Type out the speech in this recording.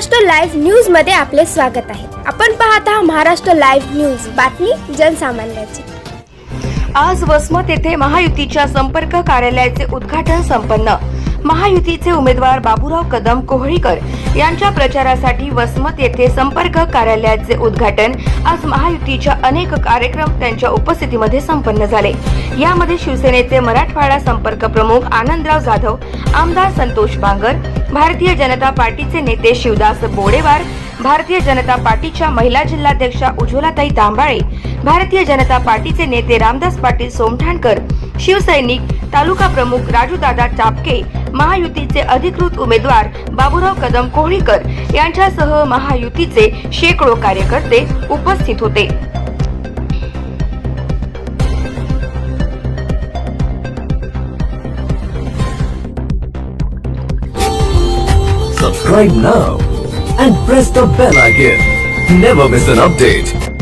Maharashtra live न्यूजमध्ये आपले स्वागत आहे. आपण पाहत आहात महाराष्ट्र लाईव्ह न्यूज. बातमी जनसामान्याची. आज वसमत येथे महायुतीच्या संपर्क कार्यालयाचे उद्घाटन संपन्न. महायुतीचे उमेदवार बाबूराव कदम कोहळीकर यांच्या प्रचारासाठी वसमत येथे संपर्क कार्यालयाचे उद्घाटन. आज महायुतीच्या अनेक कार्यक्रम त्यांच्या उपस्थितीमध्ये संपन्न झाले. यामध्ये शिवसेनेचे मराठवाडा संपर्क प्रमुख आनंदराव जाधव आमदार संतोष बांगर भारतीय जनता पार्टीचे नेते शिवदास बोडेवार भारतीय जनता पार्टीच्या महिला जिल्हाध्यक्षा उज्ज्वलाताई तांबाळे भारतीय जनता पार्टीचे नेते रामदास पाटील सोमठाणकर शिवसैनिक तालुका प्रमुख राजूदादा चापके महायुतीचे अधिकृत उमेदवार बाबूराव कदम कोहळीकर यांच्यासह महायुतीचे शेकडो कार्यकर्ते उपस्थित होते Subscribe now and press the bell icon. Never miss an update.